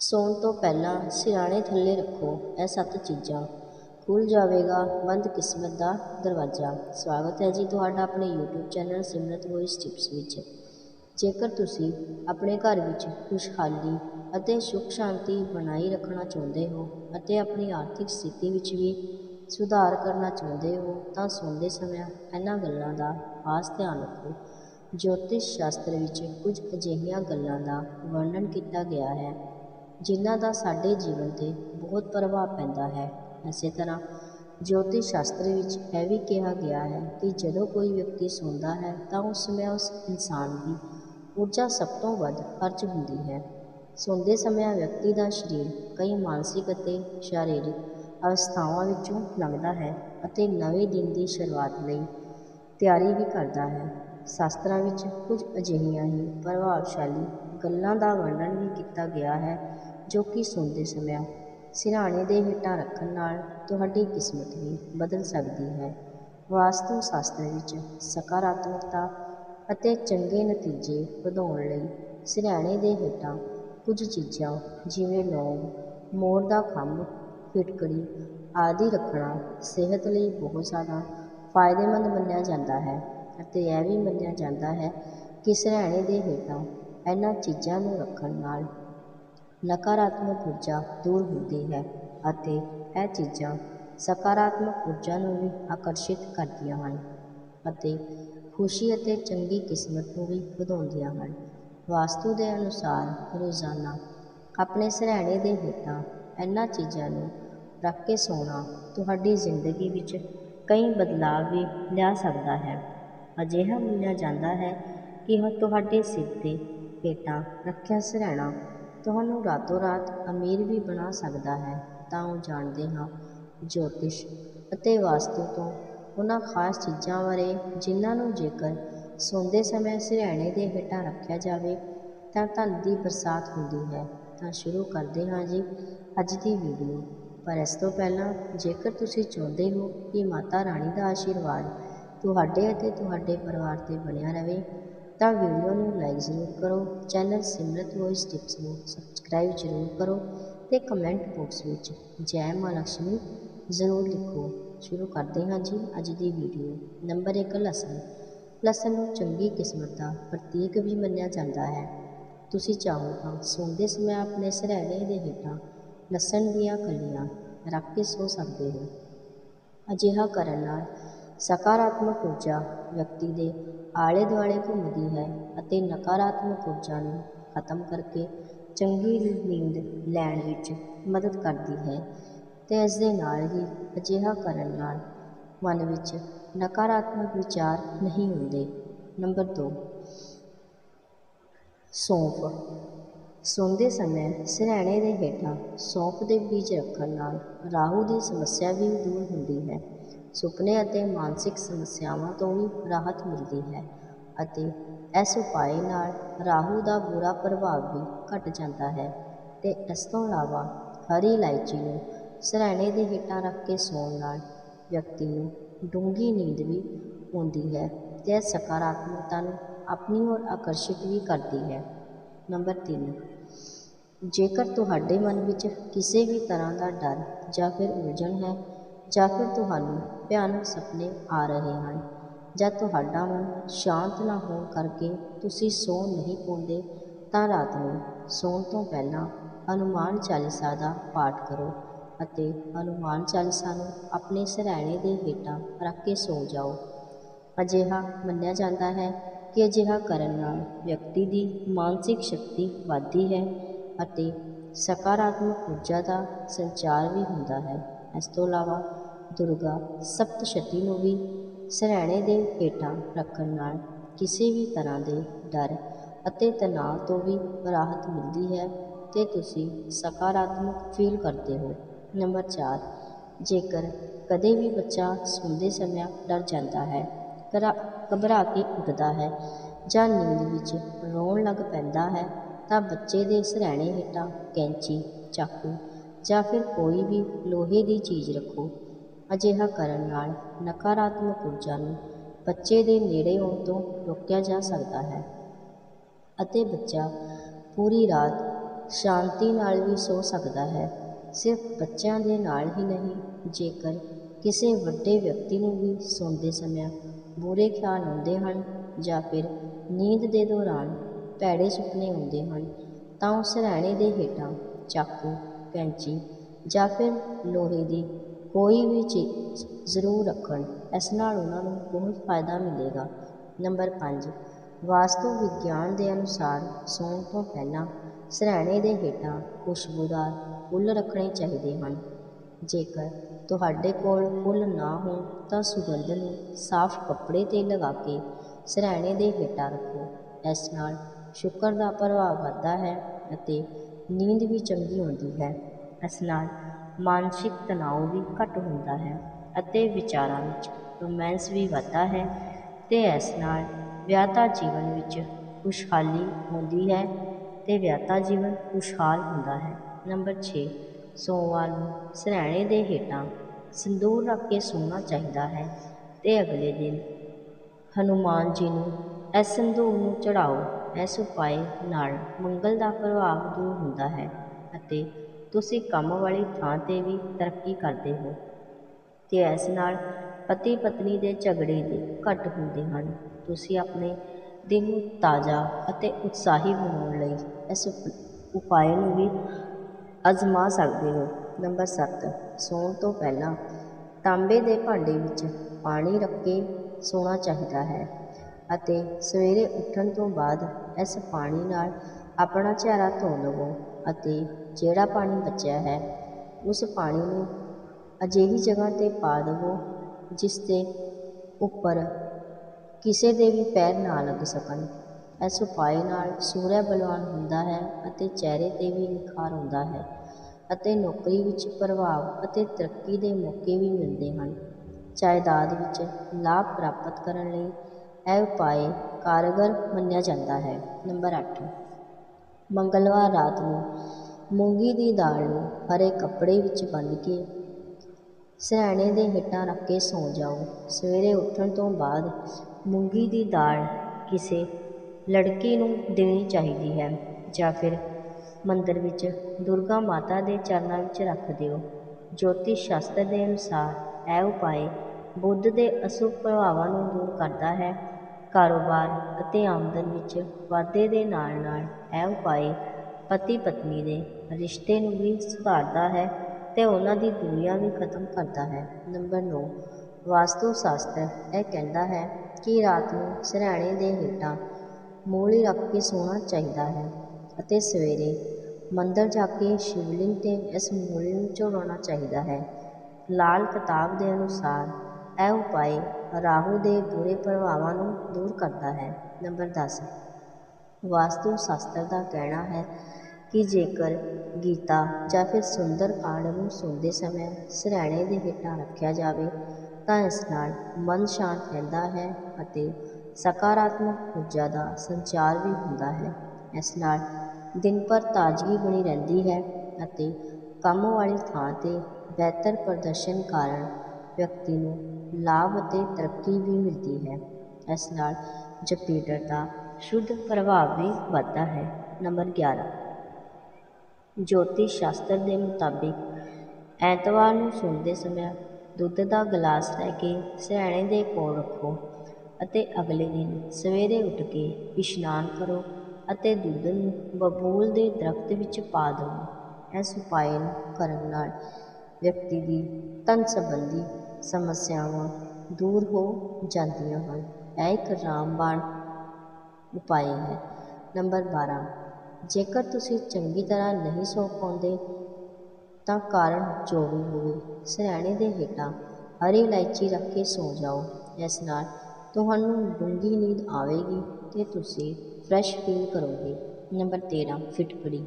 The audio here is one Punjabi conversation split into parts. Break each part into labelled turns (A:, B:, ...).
A: ਸੌਣ ਤੋਂ ਪਹਿਲਾਂ ਸਿਰਹਾਣੇ ਥੱਲੇ ਰੱਖੋ, ਇਹ ਸੱਤ ਚੀਜ਼ਾਂ। ਖੁੱਲ੍ਹ ਜਾਵੇਗਾ ਬੰਦ ਕਿਸਮਤ ਦਾ ਦਰਵਾਜ਼ਾ। ਸਵਾਗਤ ਹੈ ਜੀ ਤੁਹਾਡਾ ਆਪਣੇ YouTube channel Simrat voice tips ਵਿੱਚ। ਜੇਕਰ ਤੁਸੀਂ ਆਪਣੇ ਘਰ ਵਿੱਚ ਖੁਸ਼ਹਾਲੀ ਅਤੇ ਸੁੱਖ ਸ਼ਾਂਤੀ ਬਣਾਈ ਰੱਖਣਾ ਚਾਹੁੰਦੇ ਹੋ ਅਤੇ ਆਪਣੀ ਆਰਥਿਕ ਸਥਿਤੀ ਵਿੱਚ ਵੀ ਸੁਧਾਰ ਕਰਨਾ ਚਾਹੁੰਦੇ ਹੋ, ਤਾਂ ਸੌਂਦੇ ਸਮੇਂ ਇਹਨਾਂ ਗੱਲਾਂ ਦਾ ਖਾਸ ਧਿਆਨ ਰੱਖੋ। ਜੋਤਿਸ਼ ਸ਼ਾਸਤਰ ਵਿੱਚ ਕੁਝ ਅਜਿਹੀਆਂ ਗੱਲਾਂ ਦਾ ਵਰਣਨ ਕੀਤਾ ਗਿਆ ਹੈ। ਜਿਨ੍ਹਾਂ ਦਾ ਸਾਡੇ ਜੀਵਨ 'ਤੇ ਬਹੁਤ ਪ੍ਰਭਾਵ ਪੈਂਦਾ ਹੈ। ਇਸੇ ਤਰ੍ਹਾਂ ਜੋਤਿਸ਼ ਸ਼ਾਸਤਰ ਵਿੱਚ ਇਹ ਵੀ ਕਿਹਾ ਗਿਆ ਹੈ ਕਿ ਜਦੋਂ ਕੋਈ ਵਿਅਕਤੀ ਸੌਂਦਾ ਹੈ ਤਾਂ ਉਸ ਸਮੇਂ ਉਸ ਇਨਸਾਨ ਦੀ ਊਰਜਾ ਸਭ ਤੋਂ ਵੱਧ ਖਰਚ ਹੁੰਦੀ ਹੈ। ਸੌਂਦੇ ਸਮੇਂ ਵਿਅਕਤੀ ਦਾ ਸਰੀਰ ਕਈ ਮਾਨਸਿਕ ਅਤੇ ਸਰੀਰਕ ਅਵਸਥਾਵਾਂ ਵਿੱਚੋਂ ਲੰਘਦਾ ਹੈ ਅਤੇ ਨਵੇਂ ਦਿਨ ਦੀ ਸ਼ੁਰੂਆਤ ਲਈ ਤਿਆਰੀ ਵੀ ਕਰਦਾ ਹੈ। ਸ਼ਾਸਤਰਾਂ ਵਿੱਚ ਕੁਝ ਅਜਿਹੀਆਂ ਹੀ ਪ੍ਰਭਾਵਸ਼ਾਲੀ ਗੱਲਾਂ ਦਾ ਵਰਣਨ ਵੀ ਕੀਤਾ ਗਿਆ ਹੈ, ਜੋ ਕਿ ਸੁਣਦੇ ਸਮਿਆਂ ਸਿਰਹਾਣੇ ਦੇ ਹੇਠਾਂ ਰੱਖਣ ਨਾਲ ਤੁਹਾਡੀ ਕਿਸਮਤ ਵੀ ਬਦਲ ਸਕਦੀ ਹੈ। ਵਾਸਤੂ ਸ਼ਾਸਤਰ ਵਿੱਚ ਸਕਾਰਾਤਮਕਤਾ ਅਤੇ ਚੰਗੇ ਨਤੀਜੇ ਵਧਾਉਣ ਲਈ ਸਿਰਹਾਣੇ ਦੇ ਹੇਠਾਂ ਕੁਝ ਚੀਜ਼ਾਂ, ਜਿਵੇਂ ਲੌਂਗ, ਮੋਰ ਦਾ ਖੰਭ ਫਿਟਕੜੀ ਆਦਿ ਰੱਖਣਾ ਸਿਹਤ ਲਈ ਬਹੁਤ ਜ਼ਿਆਦਾ ਫਾਇਦੇਮੰਦ ਮੰਨਿਆ ਜਾਂਦਾ ਹੈ। ਅਤੇ ਇਹ ਵੀ ਮੰਨਿਆ ਜਾਂਦਾ ਹੈ ਕਿ ਸਿਰਹਾਣੇ ਦੇ ਹੇਠਾਂ ਇਹਨਾਂ ਚੀਜ਼ਾਂ ਨੂੰ ਰੱਖਣ ਨਾਲ ਨਕਾਰਾਤਮਕ ਊਰਜਾ ਦੂਰ ਹੁੰਦੀ ਹੈ ਅਤੇ ਇਹ ਚੀਜ਼ਾਂ ਸਕਾਰਾਤਮਕ ਊਰਜਾ ਨੂੰ ਵੀ ਆਕਰਸ਼ਿਤ ਕਰਦੀਆਂ ਹਨ ਅਤੇ ਖੁਸ਼ੀ ਅਤੇ ਚੰਗੀ ਕਿਸਮਤ ਨੂੰ ਵੀ ਵਧਾਉਂਦੀਆਂ ਹਨ। ਵਾਸਤੂ ਦੇ ਅਨੁਸਾਰ ਰੋਜ਼ਾਨਾ ਆਪਣੇ ਸਿਰਹਾਣੇ ਦੇ ਹੇਠਾਂ ਇਹਨਾਂ ਚੀਜ਼ਾਂ ਨੂੰ ਰੱਖ ਕੇ ਸੌਣਾ ਤੁਹਾਡੀ ਜ਼ਿੰਦਗੀ ਵਿੱਚ ਕਈ ਬਦਲਾਅ ਵੀ ਲਿਆ ਸਕਦਾ ਹੈ। ਅਜਿਹਾ ਮੰਨਿਆ ਜਾਂਦਾ ਹੈ ਕਿ ਤੁਹਾਡੇ ਸਿਰ 'ਤੇ ਹੇਠਾਂ ਰੱਖਿਆ ਸਿਰਹਾਣਾ, ਤੁਹਾਨੂੰ ਰਾਤੋਂ ਰਾਤ ਅਮੀਰ ਵੀ ਬਣਾ ਸਕਦਾ ਹੈ, ਤਾਂ ਉਹ ਜਾਣਦੇ ਹਾਂ ਜੋਤਿਸ਼ ਅਤੇ ਵਾਸਤੂ ਤੋਂ ਉਹਨਾਂ ਖਾਸ ਚੀਜ਼ਾਂ ਬਾਰੇ, ਜਿਨ੍ਹਾਂ ਨੂੰ ਜੇਕਰ ਸੌਂਦੇ ਸਮੇਂ ਸਿਰਹਾਣੇ ਦੇ ਹੇਠਾਂ ਰੱਖਿਆ ਜਾਵੇ, ਤਾਂ ਧਨ ਦੀ ਬਰਸਾਤ ਹੁੰਦੀ ਹੈ। ਤਾਂ ਸ਼ੁਰੂ ਕਰਦੇ ਹਾਂ ਜੀ ਅੱਜ ਦੀ ਵੀਡੀਓ। ਪਰ ਇਸ ਤੋਂ ਪਹਿਲਾਂ ਜੇਕਰ ਤੁਸੀਂ ਚਾਹੁੰਦੇ ਹੋ ਕਿ ਮਾਤਾ ਰਾਣੀ ਦਾ ਆਸ਼ੀਰਵਾਦ ਤੁਹਾਡੇ ਅਤੇ ਤੁਹਾਡੇ ਪਰਿਵਾਰ 'ਤੇ ਬਣਿਆ ਰਹੇ, ਤਾਂ ਵੀਡੀਓ ਨੂੰ ਲਾਈਕ ਜ਼ਰੂਰ ਕਰੋ ਚੈਨਲ ਸਿਮਰਤ ਵੌਇਸ ਟਿਪਸ ਨੂੰ ਸਬਸਕ੍ਰਾਈਬ ਜ਼ਰੂਰ ਕਰੋ ਤੇ ਕਮੈਂਟ ਬਾਕਸ ਵਿੱਚ ਜੈ ਮਾਂ ਲక్ష్ਮੀ ਜ਼ਰੂਰ ਲਿਖੋ। ਸ਼ੁਰੂ ਕਰਦੇ ਹਾਂ ਜੀ ਅੱਜ ਦੀ ਵੀਡੀਓ ਨੰਬਰ 1 ਲਸਣ। ਲਸਣ ਨੂੰ ਚੰਗੀ ਕਿਸਮਤ ਦਾ ਪ੍ਰਤੀਕ ਵੀ ਮੰਨਿਆ ਜਾਂਦਾ ਹੈ। ਤੁਸੀਂ ਚਾਹੋ ਤਾਂ ਸੌਂਦੇ ਸਮੇਂ ਆਪਣੇ ਸਿਰਹਾਣੇ ਦੇ ਹੇਠਾਂ ਲਸਣ ਦੀਆਂ ਕਲੀਆਂ ਰੱਖ ਕੇ ਸੌ ਸਕਦੇ ਹੋ। ਅਜਿਹਾ ਕਰਨ ਨਾਲ ਸਕਾਰਾਤਮਕ ਊਰਜਾ ਵਿਅਕਤੀ ਦੇ ਆਲੇ ਦੁਆਲੇ ਘੁੰਮਦੀ ਹੈ ਅਤੇ ਨਕਾਰਾਤਮਕ ਊਰਜਾ ਨੂੰ ਖਤਮ ਕਰਕੇ ਚੰਗੀ ਨੀਂਦ ਲੈਣ ਵਿੱਚ ਮਦਦ ਕਰਦੀ ਹੈ ਅਤੇ ਇਸ ਦੇ ਨਾਲ ਹੀ ਅਜਿਹਾ ਕਰਨ ਨਾਲ ਮਨ ਵਿੱਚ ਨਕਾਰਾਤਮਕ ਵਿਚਾਰ ਨਹੀਂ ਹੁੰਦੇ। ਨੰਬਰ ਦੋ, ਸੌਂਫ। ਸੌਂਦੇ ਸਮੇਂ ਸਿਰਹਾਣੇ ਦੇ ਹੇਠਾਂ ਸੌਂਫ ਦੇ ਬੀਜ ਰੱਖਣ ਨਾਲ ਰਾਹੂ ਦੀ ਸਮੱਸਿਆ ਵੀ ਦੂਰ ਹੁੰਦੀ ਹੈ। ਸੁਪਨੇ ਅਤੇ ਮਾਨਸਿਕ ਸਮੱਸਿਆਵਾਂ ਤੋਂ ਵੀ ਰਾਹਤ ਮਿਲਦੀ ਹੈ ਅਤੇ ਇਸ ਉਪਾਅ ਨਾਲ ਰਾਹੂ ਦਾ ਬੁਰਾ ਪ੍ਰਭਾਵ ਵੀ ਘਟ ਜਾਂਦਾ ਹੈ ਅਤੇ ਇਸ ਤੋਂ ਇਲਾਵਾ ਹਰੀ ਇਲਾਇਚੀ ਨੂੰ ਸਿਰਹਾਣੇ ਦੇ ਹੇਠਾਂ ਰੱਖ ਕੇ ਸੌਣ ਨਾਲ ਵਿਅਕਤੀ ਨੂੰ ਡੂੰਘੀ ਨੀਂਦ ਵੀ ਆਉਂਦੀ ਹੈ ਅਤੇ ਸਕਾਰਾਤਮਕਤਾ ਨੂੰ ਆਪਣੀ ओर ਆਕਰਸ਼ਿਤ ਵੀ ਕਰਦੀ ਹੈ। ਨੰਬਰ 3 ਜੇਕਰ ਤੁਹਾਡੇ ਮਨ ਵਿੱਚ ਕਿਸੇ ਵੀ ਤਰ੍ਹਾਂ ਦਾ ਡਰ ਜਾਂ ਫਿਰ ਉਲਝਣ ਹੈ ਜਾਂ ਫਿਰ ਤੁਹਾਨੂੰ ਭਿਆਨਕ ਸੁਪਨੇ ਆ ਰਹੇ ਹਨ, ਜਾਂ ਤੁਹਾਡਾ ਮਨ ਸ਼ਾਂਤ ਨਾ ਹੋਣ ਕਰਕੇ ਤੁਸੀਂ ਸੌ ਨਹੀਂ ਪਾਉਂਦੇ, ਤਾਂ ਰਾਤ ਨੂੰ ਸੌਣ ਤੋਂ ਪਹਿਲਾਂ ਹਨੂਮਾਨ ਚਾਲੀਸਾ ਦਾ ਪਾਠ ਕਰੋ ਅਤੇ ਹਨੂਮਾਨ ਚਾਲੀਸਾ ਨੂੰ ਆਪਣੇ ਸਿਰਹਾਣੇ ਦੇ ਹੇਠਾਂ ਰੱਖ ਕੇ ਸੌ ਜਾਓ। ਅਜਿਹਾ ਮੰਨਿਆ ਜਾਂਦਾ ਹੈ ਕਿ ਅਜਿਹਾ ਕਰਨ ਨਾਲ ਵਿਅਕਤੀ ਦੀ ਮਾਨਸਿਕ ਸ਼ਕਤੀ ਵੱਧਦੀ ਹੈ ਅਤੇ ਸਕਾਰਾਤਮਕ ਊਰਜਾ ਦਾ ਸੰਚਾਰ ਵੀ ਹੁੰਦਾ ਹੈ। ਇਸ ਤੋਂ ਇਲਾਵਾ ਦੁਰਗਾ ਸਪਤਸ਼ਤੀ ਨੂੰ ਵੀ ਸਿਰਹਾਣੇ ਦੇ ਹੇਠਾਂ ਰੱਖਣ ਨਾਲ ਕਿਸੇ ਵੀ ਤਰ੍ਹਾਂ ਦੇ ਡਰ ਅਤੇ ਤਣਾਅ ਤੋਂ ਵੀ ਰਾਹਤ ਮਿਲਦੀ ਹੈ ਤੇ ਤੁਸੀਂ ਸਕਾਰਾਤਮਕ ਫੀਲ ਕਰਦੇ ਹੋ। ਨੰਬਰ 4 ਜੇਕਰ ਕਦੇ ਵੀ ਬੱਚਾ ਸੌਂਦੇ ਸਮੇਂ ਡਰ ਜਾਂਦਾ ਹੈ, ਘਬਰਾ ਕੇ ਉੱਠਦਾ ਹੈ ਜਾਂ ਨੀਂਦ ਵਿੱਚ ਰੋਣ ਲੱਗ ਪੈਂਦਾ ਹੈ, ਤਾਂ ਬੱਚੇ ਦੇ ਸਿਰਹਾਣੇ ਹੇਠਾਂ ਕੈਂਚੀ, ਚਾਕੂ ਜਾਂ ਫਿਰ ਕੋਈ ਵੀ ਲੋਹੇ ਦੀ ਚੀਜ਼ ਰੱਖੋ। ਅਜਿਹਾ ਕਰਨ ਨਾਲ ਨਕਾਰਾਤਮਕ ਊਰਜਾ ਨੂੰ ਬੱਚੇ ਦੇ ਨੇੜੇ ਆਉਣ ਤੋਂ ਰੋਕਿਆ ਜਾ ਸਕਦਾ ਹੈ ਅਤੇ ਬੱਚਾ ਪੂਰੀ ਰਾਤ ਸ਼ਾਂਤੀ ਨਾਲ ਵੀ ਸੌ ਸਕਦਾ ਹੈ। ਸਿਰਫ ਬੱਚਿਆਂ ਦੇ ਨਾਲ ਹੀ ਨਹੀਂ, ਜੇਕਰ ਕਿਸੇ ਵੱਡੇ ਵਿਅਕਤੀ ਨੂੰ ਵੀ ਸੌਂਦੇ ਸਮੇਂ ਬੁਰੇ ਖਿਆਲ ਆਉਂਦੇ ਹਨ ਜਾਂ ਫਿਰ ਨੀਂਦ ਦੇ ਦੌਰਾਨ ਭੈੜੇ ਸੁਪਨੇ ਆਉਂਦੇ ਹਨ, ਤਾਂ ਉਹ ਸਿਰਹਾਣੇ ਦੇ ਹੇਠਾਂ ਚਾਕੂ, ਕੈਂਚੀ ਜਾਂ ਫਿਰ ਲੋਹੇ ਦੀ ਕੋਈ ਵੀ ਚੀਜ਼ ਜ਼ਰੂਰ ਰੱਖਣ, ਇਸ ਨਾਲ ਉਹਨਾਂ ਨੂੰ ਬਹੁਤ ਫਾਇਦਾ ਮਿਲੇਗਾ। ਨੰਬਰ 5 ਵਾਸਤੂ ਵਿਗਿਆਨ ਦੇ ਅਨੁਸਾਰ ਸੌਣ ਤੋਂ ਪਹਿਲਾਂ ਸਿਰਹਾਣੇ ਦੇ ਹੇਠਾਂ ਖੁਸ਼ਬੂਦਾਰ ਫੁੱਲ ਰੱਖਣੇ ਚਾਹੀਦੇ ਹਨ। ਜੇਕਰ ਤੁਹਾਡੇ ਕੋਲ ਫੁੱਲ ਨਾ ਹੋਣ ਤਾਂ ਸੁਗੰਧ ਨੂੰ ਸਾਫ਼ ਕੱਪੜੇ 'ਤੇ ਲਗਾ ਕੇ ਸਿਰਹਾਣੇ ਦੇ ਹੇਠਾਂ ਰੱਖੋ। ਇਸ ਨਾਲ ਸ਼ੁਕਰ ਦਾ ਪ੍ਰਭਾਵ ਵੱਧਦਾ ਹੈ ਅਤੇ ਨੀਂਦ ਵੀ ਚੰਗੀ ਆਉਂਦੀ ਹੈ। ਇਸ ਨਾਲ ਮਾਨਸਿਕ ਤਣਾਓ ਵੀ ਘੱਟ ਹੁੰਦਾ ਹੈ ਅਤੇ ਵਿਚਾਰਾਂ ਵਿੱਚ ਰੋਮਾਂਸ ਵੀ ਵੱਧਦਾ ਹੈ ਅਤੇ ਇਸ ਨਾਲ ਵਿਆਹਤਾ ਜੀਵਨ ਵਿੱਚ ਖੁਸ਼ਹਾਲੀ ਹੁੰਦੀ ਹੈ ਅਤੇ ਵਿਆਹਤਾ ਜੀਵਨ ਖੁਸ਼ਹਾਲ ਹੁੰਦਾ ਹੈ। ਨੰਬਰ ਛੇ, ਸੋਮਵਾਰ ਨੂੰ ਸਿਰਹਾਣੇ ਦੇ ਹੇਠਾਂ ਸਿੰਦੂਰ ਰੱਖ ਕੇ ਸੌਣਾ ਚਾਹੀਦਾ ਹੈ ਅਤੇ ਅਗਲੇ ਦਿਨ ਹਨੂਮਾਨ ਜੀ ਨੂੰ ਇਸ ਸੰਦੂਰ ਨੂੰ ਚੜਾਓ ਇਸ ਉਪਾਏ ਨਾਲ ਮੰਗਲ ਦਾ ਪ੍ਰਭਾਵ ਦੂਰ ਹੁੰਦਾ ਹੈ ਅਤੇ ਤੁਸੀਂ ਕੰਮ ਵਾਲੀ ਥਾਂ 'ਤੇ ਵੀ ਤਰੱਕੀ ਕਰਦੇ ਹੋ ਅਤੇ ਇਸ ਨਾਲ ਪਤੀ ਪਤਨੀ ਦੇ ਝਗੜੇ ਦੇ ਘੱਟ ਹੁੰਦੇ ਹਨ। ਤੁਸੀਂ ਆਪਣੇ ਦਿਨ ਨੂੰ ਤਾਜ਼ਾ ਅਤੇ ਉਤਸ਼ਾਹੀ ਬਣਾਉਣ ਲਈ ਇਸ ਉਪਾਅ ਨੂੰ ਵੀ ਅਜ਼ਮਾ ਸਕਦੇ ਹੋ। ਨੰਬਰ 7 ਸੌਣ ਤੋਂ ਪਹਿਲਾਂ ਤਾਂਬੇ ਦੇ ਭਾਂਡੇ ਵਿੱਚ ਪਾਣੀ ਰੱਖ ਕੇ ਸੌਣਾ ਚਾਹੀਦਾ ਹੈ ਅਤੇ ਸਵੇਰੇ ਉੱਠਣ ਤੋਂ ਬਾਅਦ ਇਸ ਪਾਣੀ ਨਾਲ ਆਪਣਾ ਚਿਹਰਾ ਧੋ ਲਵੋ। ਅਤੇ ਜਿਹੜਾ ਪਾਣੀ ਬਚਿਆ ਹੈ, ਉਸ ਪਾਣੀ ਨੂੰ ਅਜਿਹੀ ਜਗ੍ਹਾ 'ਤੇ ਪਾ ਦੇਵੋ, ਜਿਸ ਦੇ ਉੱਪਰ ਕਿਸੇ ਦੇ ਵੀ ਪੈਰ ਨਾ ਲੱਗ ਸਕਣ। ਇਸ ਉਪਾਅ ਨਾਲ ਸੂਰਜ ਬਲਵਾਨ ਹੁੰਦਾ ਹੈ ਅਤੇ ਚਿਹਰੇ 'ਤੇ ਵੀ ਨਿਖਾਰ ਆਉਂਦਾ ਹੈ ਅਤੇ ਨੌਕਰੀ ਵਿੱਚ ਪ੍ਰਭਾਵ ਅਤੇ ਤਰੱਕੀ ਦੇ ਮੌਕੇ ਵੀ ਮਿਲਦੇ ਹਨ। ਜਾਇਦਾਦ ਵਿੱਚ ਲਾਭ ਪ੍ਰਾਪਤ ਕਰਨ ਲਈ ਇਹ ਉਪਾਅ ਕਾਰਗਰ ਮੰਨਿਆ ਜਾਂਦਾ ਹੈ। ਨੰਬਰ ਅੱਠ ਮੰਗਲਵਾਰ ਰਾਤ ਨੂੰ ਮੂੰਗੀ ਦੀ ਦਾਲ ਨੂੰ ਹਰੇ ਕੱਪੜੇ ਵਿੱਚ ਬੰਨ੍ਹ ਕੇ ਸਿਰਹਾਣੇ ਦੇ ਹੇਠਾਂ ਰੱਖ ਕੇ ਸੌਂ ਜਾਓ। ਸਵੇਰੇ ਉੱਠਣ ਤੋਂ ਬਾਅਦ ਮੂੰਗੀ ਦੀ ਦਾਲ ਕਿਸੇ ਲੜਕੀ ਨੂੰ ਦੇਣੀ ਚਾਹੀਦੀ ਹੈ ਜਾਂ ਫਿਰ ਮੰਦਰ ਵਿੱਚ ਦੁਰਗਾ ਮਾਤਾ ਦੇ ਚਰਨਾਂ ਵਿੱਚ ਰੱਖ ਦਿਓ। ਜੋਤਿਸ਼ ਸ਼ਾਸਤਰ ਦੇ ਅਨੁਸਾਰ ਇਹ ਉਪਾਏ ਬੁੱਧ ਦੇ ਅਸ਼ੁਭ ਪ੍ਰਭਾਵਾਂ ਨੂੰ ਦੂਰ ਕਰਦਾ ਹੈ। ਕਾਰੋਬਾਰ ਅਤੇ ਆਮਦਨ ਵਿੱਚ ਵਾਧੇ ਦੇ ਨਾਲ ਨਾਲ ਇਹ ਉਪਾਅ ਪਤੀ ਪਤਨੀ ਦੇ ਰਿਸ਼ਤੇ ਨੂੰ ਵੀ ਸੁਧਾਰਦਾ ਹੈ ਅਤੇ ਉਹਨਾਂ ਦੀ ਦੂਰੀਆਂ ਵੀ ਖਤਮ ਕਰਦਾ ਹੈ। ਨੰਬਰ 9 ਵਾਸਤੂ ਸ਼ਾਸਤਰ ਇਹ ਕਹਿੰਦਾ ਹੈ ਕਿ ਰਾਤ ਨੂੰ ਸਿਰਹਾਣੇ ਦੇ ਹੇਠਾਂ ਮੂਲੀ ਰੱਖ ਕੇ ਸੌਣਾ ਚਾਹੀਦਾ ਹੈ ਅਤੇ ਸਵੇਰੇ ਮੰਦਰ ਜਾ ਕੇ ਸ਼ਿਵਲਿੰਗ 'ਤੇ ਇਸ ਮੂਲੀ ਨੂੰ ਚੜਾਉਣਾ ਚਾਹੀਦਾ ਹੈ। ਲਾਲ ਕਿਤਾਬ ਦੇ ਅਨੁਸਾਰ ਇਹ ਉਪਾਅ ਰਾਹੂ ਦੇ ਬੁਰੇ ਪ੍ਰਭਾਵਾਂ ਨੂੰ ਦੂਰ ਕਰਦਾ ਹੈ। ਨੰਬਰ 10 ਵਾਸਤੂ ਸ਼ਾਸਤਰ ਦਾ ਕਹਿਣਾ ਹੈ ਕਿ ਜੇਕਰ ਗੀਤਾ ਜਾਂ ਫਿਰ ਸੁੰਦਰ ਕਾਂਡ ਨੂੰ ਸੁਣਦੇ ਸਮੇਂ ਸਿਰਹਾਣੇ ਦੇ ਹੇਠਾਂ ਰੱਖਿਆ ਜਾਵੇ, ਤਾਂ ਇਸ ਨਾਲ ਮਨ ਸ਼ਾਂਤ ਰਹਿੰਦਾ ਹੈ ਅਤੇ ਸਕਾਰਾਤਮਕ ਊਰਜਾ ਦਾ ਸੰਚਾਰ ਵੀ ਹੁੰਦਾ ਹੈ। ਇਸ ਨਾਲ ਦਿਨ ਭਰ ਤਾਜ਼ਗੀ ਬਣੀ ਰਹਿੰਦੀ ਹੈ ਅਤੇ ਕੰਮ ਵਾਲੀ ਥਾਂ 'ਤੇ ਬਿਹਤਰ ਪ੍ਰਦਰਸ਼ਨ ਕਾਰਨ ਵਿਅਕਤੀ ਨੂੰ ਲਾਭ ਅਤੇ ਤਰੱਕੀ ਵੀ ਮਿਲਦੀ ਹੈ। ਇਸ ਨਾਲ ਜਪੀਟਰ ਦਾ ਸ਼ੁੱਧ ਪ੍ਰਭਾਵ ਵੀ ਵੱਧਦਾ ਹੈ। ਨੰਬਰ 11 ਜੋਤਿਸ਼ ਸ਼ਾਸਤਰ ਦੇ ਮੁਤਾਬਿਕ ਐਤਵਾਰ ਨੂੰ ਸੌਂਦੇ ਸਮੇਂ ਦੁੱਧ ਦਾ ਗਲਾਸ ਲੈ ਕੇ ਸਿਰਹਾਣੇ ਦੇ ਕੋਲ ਰੱਖੋ ਅਤੇ ਅਗਲੇ ਦਿਨ ਸਵੇਰੇ ਉੱਠ ਕੇ ਇਸ਼ਨਾਨ ਕਰੋ ਅਤੇ ਦੁੱਧ ਨੂੰ ਬਬੂਲ ਦੇ ਦਰਖਤ ਵਿੱਚ ਪਾ ਦਿਓ। ਇਸ ਉਪਾਅ ਨੂੰ ਕਰਨ ਨਾਲ ਵਿਅਕਤੀ ਦੀ ਧਨ ਸੰਬੰਧੀ ਸਮੱਸਿਆਵਾਂ ਦੂਰ ਹੋ ਜਾਂਦੀਆਂ ਹਨ। ਇਹ ਇੱਕ ਰਾਮਬਾਣ ਉਪਾਅ ਹੈ। ਨੰਬਰ 12 ਜੇਕਰ ਤੁਸੀਂ ਚੰਗੀ ਤਰ੍ਹਾਂ ਨਹੀਂ ਸੌ ਪਾਉਂਦੇ, ਤਾਂ ਕਾਰਨ ਜੋ ਵੀ ਹੋਵੇ, ਸਿਰਹਾਣੇ ਦੇ ਹੇਠਾਂ ਹਰੀ ਇਲਾਇਚੀ ਰੱਖ ਕੇ ਸੌ ਜਾਓ। ਇਸ ਨਾਲ ਤੁਹਾਨੂੰ ਡੂੰਘੀ ਨੀਂਦ ਆਵੇਗੀ ਅਤੇ ਤੁਸੀਂ ਫਰੈਸ਼ ਫੀਲ ਕਰੋਗੇ। ਨੰਬਰ 13 ਫਿਟਕੜੀ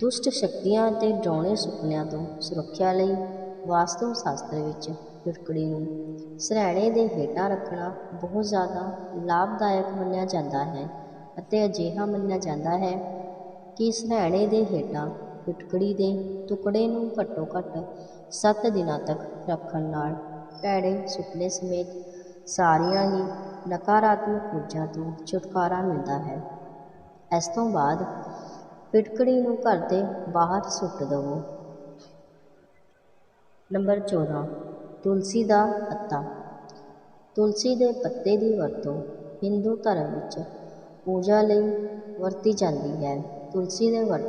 A: ਦੁਸ਼ਟ ਸ਼ਕਤੀਆਂ ਅਤੇ ਡਰਾਉਣੇ ਸੁਪਨਿਆਂ ਤੋਂ ਸੁਰੱਖਿਆ ਲਈ ਵਾਸਤੂ ਸ਼ਾਸਤਰ ਵਿੱਚ ਫਿਟਕੜੀ ਨੂੰ ਸਿਰਹਾਣੇ ਦੇ ਹੇਠਾਂ ਰੱਖਣਾ ਬਹੁਤ ਜ਼ਿਆਦਾ ਲਾਭਦਾਇਕ ਮੰਨਿਆ ਜਾਂਦਾ ਹੈ ਅਤੇ ਅਜਿਹਾ ਮੰਨਿਆ ਜਾਂਦਾ ਹੈ ਕਿ ਸਿਰਹਾਣੇ ਦੇ ਹੇਠਾਂ ਫਿਟਕੜੀ ਦੇ ਟੁਕੜੇ ਨੂੰ ਘੱਟੋ ਘੱਟ 7 ਦਿਨਾਂ ਤੱਕ ਰੱਖਣ ਨਾਲ ਭੈੜੇ ਸੁਪਨੇ ਸਮੇਤ ਸਾਰੀਆਂ ਹੀ ਨਕਾਰਾਤਮਕ ਊਰਜਾ ਤੋਂ ਛੁਟਕਾਰਾ ਮਿਲਦਾ ਹੈ। ਇਸ ਤੋਂ ਬਾਅਦ ਫਿਟਕੜੀ ਨੂੰ ਘਰ ਦੇ ਬਾਹਰ ਸੁੱਟ ਦੇਵੋ। ਨੰਬਰ 14 ਤੁਲਸੀ ਦਾ ਪੱਤਾ। ਤੁਲਸੀ ਦੇ ਪੱਤੇ ਦੀ ਵਰਤੋਂ ਹਿੰਦੂ ਧਰਮ ਵਿੱਚ ਪੂਜਾ ਲਈ ਵਰਤੀ ਜਾਂਦੀ ਹੈ। ਤੁਲਸੀ ਦੇ ਵਰ,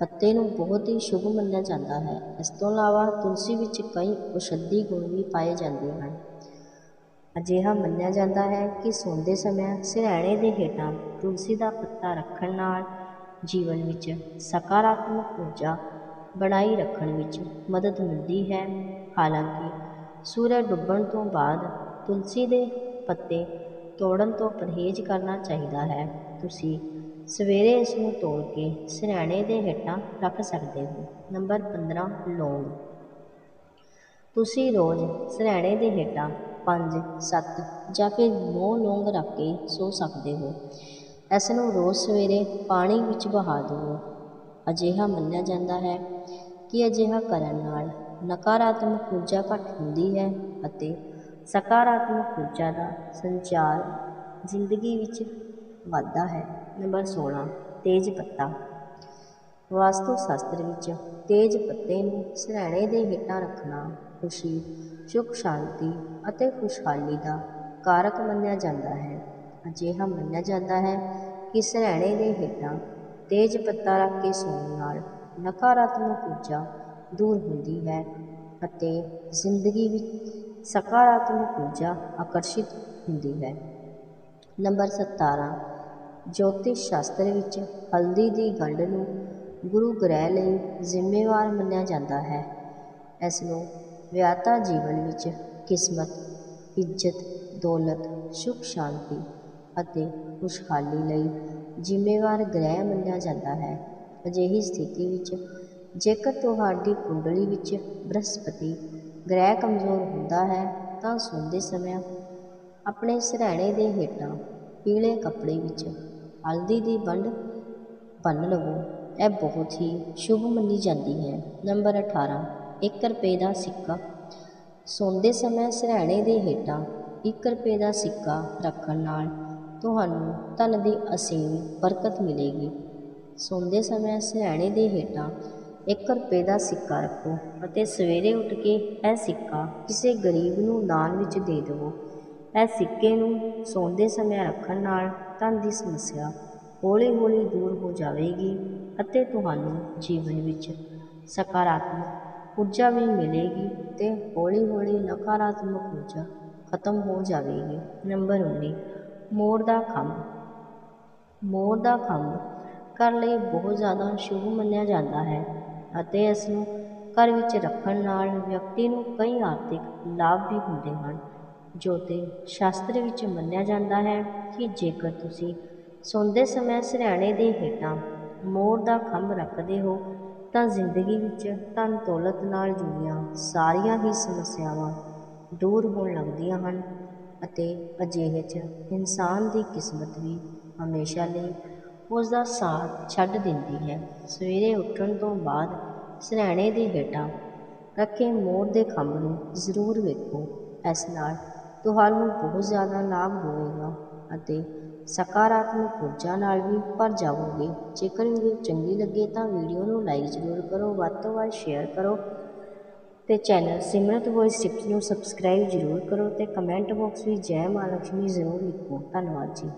A: ਪੱਤੇ ਨੂੰ ਬਹੁਤ ਹੀ ਸ਼ੁਭ ਮੰਨਿਆ ਜਾਂਦਾ ਹੈ। ਇਸ ਤੋਂ ਇਲਾਵਾ ਤੁਲਸੀ ਵਿੱਚ ਕਈ ਔਸ਼ਧੀ ਗੁਣ ਵੀ ਪਾਏ ਜਾਂਦੇ ਹਨ। ਅਜਿਹਾ ਮੰਨਿਆ ਜਾਂਦਾ ਹੈ ਕਿ ਸੌਂਦੇ ਸਮੇਂ ਸਿਰਹਾਣੇ ਦੇ ਹੇਠਾਂ ਤੁਲਸੀ ਦਾ ਪੱਤਾ ਰੱਖਣ ਨਾਲ ਜੀਵਨ ਵਿੱਚ ਸਕਾਰਾਤਮਕ ਊਰਜਾ ਬਣਾਈ ਰੱਖਣ ਵਿੱਚ ਮਦਦ ਮਿਲਦੀ ਹੈ। ਹਾਲਾਂਕਿ ਸੂਰਜ ਡੁੱਬਣ ਤੋਂ ਬਾਅਦ ਤੁਲਸੀ ਦੇ ਪੱਤੇ ਤੋੜਨ ਤੋਂ ਪਰਹੇਜ਼ ਕਰਨਾ ਚਾਹੀਦਾ ਹੈ। ਤੁਸੀਂ ਸਵੇਰੇ ਇਸ ਨੂੰ ਤੋੜ ਕੇ ਸਿਰਹਾਣੇ ਦੇ ਹੇਠਾਂ ਰੱਖ ਸਕਦੇ ਹੋ। ਨੰਬਰ 15 ਲੌਂਗ। ਤੁਸੀਂ ਰੋਜ਼ ਸਿਰਹਾਣੇ ਦੇ ਹੇਠਾਂ 5 7 ਜਾਂ ਫਿਰ 9 ਲੌਂਗ ਰੱਖ ਕੇ ਸੋ ਸਕਦੇ ਹੋ। ਇਸ ਨੂੰ ਰੋਜ਼ ਸਵੇਰੇ ਪਾਣੀ ਵਿੱਚ ਬਹਾ ਦਿਓ। ਅਜਿਹਾ ਮੰਨਿਆ ਜਾਂਦਾ ਹੈ ਕਿ ਅਜਿਹਾ ਕਰਨ ਨਾਲ ਨਕਾਰਾਤਮਕ ਊਰਜਾ ਘੱਟ ਹੁੰਦੀ ਹੈ ਅਤੇ ਸਕਾਰਾਤਮਕ ਊਰਜਾ ਦਾ ਸੰਚਾਰ ਜ਼ਿੰਦਗੀ ਵਿੱਚ ਵੱਧਦਾ ਹੈ। ਨੰਬਰ 16 ਤੇਜ ਪੱਤਾ। ਵਾਸਤੂ ਸ਼ਾਸਤਰ ਵਿੱਚ ਤੇਜ ਪੱਤੇ ਨੂੰ ਸਿਰਹਾਣੇ ਦੇ ਹੇਠਾਂ ਰੱਖਣਾ ਖੁਸ਼ੀ, ਸੁਖ, ਸ਼ਾਂਤੀ ਅਤੇ ਖੁਸ਼ਹਾਲੀ ਦਾ ਕਾਰਕ ਮੰਨਿਆ ਜਾਂਦਾ ਹੈ। ਅਜਿਹਾ ਮੰਨਿਆ ਜਾਂਦਾ ਹੈ ਕਿ ਸਿਰਹਾਣੇ ਦੇ ਹੇਠਾਂ ਤੇਜ ਪੱਤਾ ਰੱਖ ਕੇ ਸੌਣ ਨਾਲ ਨਕਾਰਾਤਮਕ ਊਰਜਾ ਦੂਰ ਹੁੰਦੀ ਹੈ ਅਤੇ ਜ਼ਿੰਦਗੀ ਵਿੱਚ ਸਕਾਰਾਤਮਕ ਊਰਜਾ ਆਕਰਸ਼ਿਤ ਹੁੰਦੀ ਹੈ। ਨੰਬਰ 17 ਜੋਤਿਸ਼ ਸ਼ਾਸਤਰ ਵਿੱਚ ਹਲਦੀ ਦੀ ਗੰਢ ਨੂੰ ਗੁਰੂ ਗ੍ਰਹਿ ਲਈ ਜ਼ਿੰਮੇਵਾਰ ਮੰਨਿਆ ਜਾਂਦਾ ਹੈ। ਇਸ ਨੂੰ ਵਿਆਹਤਾ ਜੀਵਨ ਵਿੱਚ ਕਿਸਮਤ, ਇੱਜ਼ਤ, ਦੌਲਤ, ਸੁਖ, ਸ਼ਾਂਤੀ ਅਤੇ ਖੁਸ਼ਹਾਲੀ ਲਈ ਜ਼ਿੰਮੇਵਾਰ ਗ੍ਰਹਿ ਮੰਨਿਆ ਜਾਂਦਾ ਹੈ। ਅਜਿਹੀ ਸਥਿਤੀ ਵਿੱਚ ਜੇਕਰ ਤੁਹਾਡੀ ਕੁੰਡਲੀ ਵਿੱਚ ਬ੍ਰਹਸਪਤੀ ਗ੍ਰਹਿ ਕਮਜ਼ੋਰ ਹੁੰਦਾ ਹੈ, ਤਾਂ ਸੌਂਦੇ ਸਮੇਂ ਆਪਣੇ ਸਿਰਹਾਣੇ ਦੇ ਹੇਠਾਂ ਪੀਲੇ ਕੱਪੜੇ ਵਿੱਚ ਹਲਦੀ ਦੀ ਵੰਡ ਬੰਨ ਲਵੋ। ਇਹ ਬਹੁਤ ਹੀ ਸ਼ੁਭ ਮੰਨੀ ਜਾਂਦੀ ਹੈ। ਨੰਬਰ 18 1 ਰੁਪਏ ਦਾ ਸਿੱਕਾ। ਸੌਂਦੇ ਸਮੇਂ ਸਿਰਹਾਣੇ ਦੇ ਹੇਠਾਂ 1 ਰੁਪਏ ਦਾ ਸਿੱਕਾ ਰੱਖਣ ਨਾਲ ਤੁਹਾਨੂੰ ਧਨ ਦੀ ਅਸੀਮ ਬਰਕਤ ਮਿਲੇਗੀ। ਸੌਂਦੇ ਸਮੇਂ ਸਿਰਹਾਣੇ ਦੇ ਹੇਠਾਂ 1 ਰੁਪਏ ਦਾ ਸਿੱਕਾ ਰੱਖੋ ਅਤੇ ਸਵੇਰੇ ਉੱਠ ਕੇ ਇਹ ਸਿੱਕਾ ਕਿਸੇ ਗਰੀਬ ਨੂੰ ਦਾਨ ਵਿੱਚ ਦੇ ਦੇਵੋ। ਇਹ ਸਿੱਕੇ ਨੂੰ ਸੌਂਦੇ ਸਮੇਂ ਰੱਖਣ ਨਾਲ ਧਨ ਦੀ ਸਮੱਸਿਆ ਹੌਲੀ ਹੌਲੀ ਦੂਰ ਹੋ ਜਾਵੇਗੀ ਅਤੇ ਤੁਹਾਨੂੰ ਜੀਵਨ ਵਿੱਚ ਸਕਾਰਾਤਮਕ ਊਰਜਾ ਵੀ ਮਿਲੇਗੀ ਤੇ ਹੌਲੀ ਹੌਲੀ ਨਕਾਰਾਤਮਕ ਊਰਜਾ ਖਤਮ ਹੋ ਜਾਵੇਗੀ। ਨੰਬਰ 19 ਮੋਰ ਦਾ ਖੰਭ। ਮੋਰ ਦਾ ਖੰਭ ਘਰ ਲਈ ਬਹੁਤ ਜ਼ਿਆਦਾ ਸ਼ੁਭ ਮੰਨਿਆ ਜਾਂਦਾ ਹੈ ਅਤੇ ਇਸ ਨੂੰ ਘਰ ਵਿੱਚ ਰੱਖਣ ਨਾਲ ਵਿਅਕਤੀ ਨੂੰ ਕਈ ਆਰਥਿਕ ਲਾਭ ਵੀ ਹੁੰਦੇ ਹਨ, ਜੋ ਤੇ ਸ਼ਾਸਤਰ ਵਿੱਚ ਮੰਨਿਆ ਜਾਂਦਾ ਹੈ ਕਿ ਜੇਕਰ ਤੁਸੀਂ ਸੌਂਦੇ ਸਮੇਂ ਸਿਰਹਾਣੇ ਦੇ ਹੇਠਾਂ ਮੋਰ ਦਾ ਖੰਭ ਰੱਖਦੇ ਹੋ, ਤਾਂ ਜ਼ਿੰਦਗੀ ਵਿੱਚ ਧਨ ਦੌਲਤ ਨਾਲ ਜੁੜੀਆਂ ਸਾਰੀਆਂ ਹੀ ਸਮੱਸਿਆਵਾਂ ਦੂਰ ਹੋਣ ਲੱਗਦੀਆਂ ਹਨ। ਅਤੇ ਅਜਿਹੇ 'ਚ ਇਨਸਾਨ ਦੀ ਕਿਸਮਤ ਵੀ ਹਮੇਸ਼ਾ ਲਈ ਉਸ ਦਾ ਸਾਥ ਛੱਡ ਦਿੰਦੀ ਹੈ। ਸਵੇਰੇ ਉੱਠਣ ਤੋਂ ਬਾਅਦ ਸਿਰਹਾਣੇ ਦੇ ਹੇਠਾਂ ਰੱਖੇ ਮੋਰ ਦੇ ਖੰਭ ਨੂੰ ਜ਼ਰੂਰ ਵੇਖੋ। ਇਸ ਨਾਲ ਤੁਹਾਨੂੰ ਬਹੁਤ ਜ਼ਿਆਦਾ ਲਾਭ ਹੋਵੇਗਾ ਅਤੇ ਸਕਾਰਾਤਮਕ ਊਰਜਾ ਨਾਲ ਵੀ ਭਰ ਜਾਵੋਗੇ। ਜੇਕਰ ਵੀਡੀਓ ਚੰਗੀ ਲੱਗੇ ਤਾਂ ਵੀਡੀਓ ਨੂੰ ਲਾਈਕ ਜ਼ਰੂਰ ਕਰੋ, ਵੱਧ ਤੋਂ ਵੱਧ ਸ਼ੇਅਰ ਕਰੋ ਤੇ ਚੈਨਲ ਸਿਮਰਤ ਵੌਇਸ ਟਿਪਸ ਨੂੰ ਸਬਸਕ੍ਰਾਈਬ ਜ਼ਰੂਰ ਕਰੋ ਤੇ ਕਮੈਂਟ ਬਾਕਸ ਵਿੱਚ ਜੈ ਮਾਂ ਲక్ష్ਮੀ ਜ਼ਰੂਰ ਲਿਖੋ। ਧੰਨਵਾਦ ਜੀ।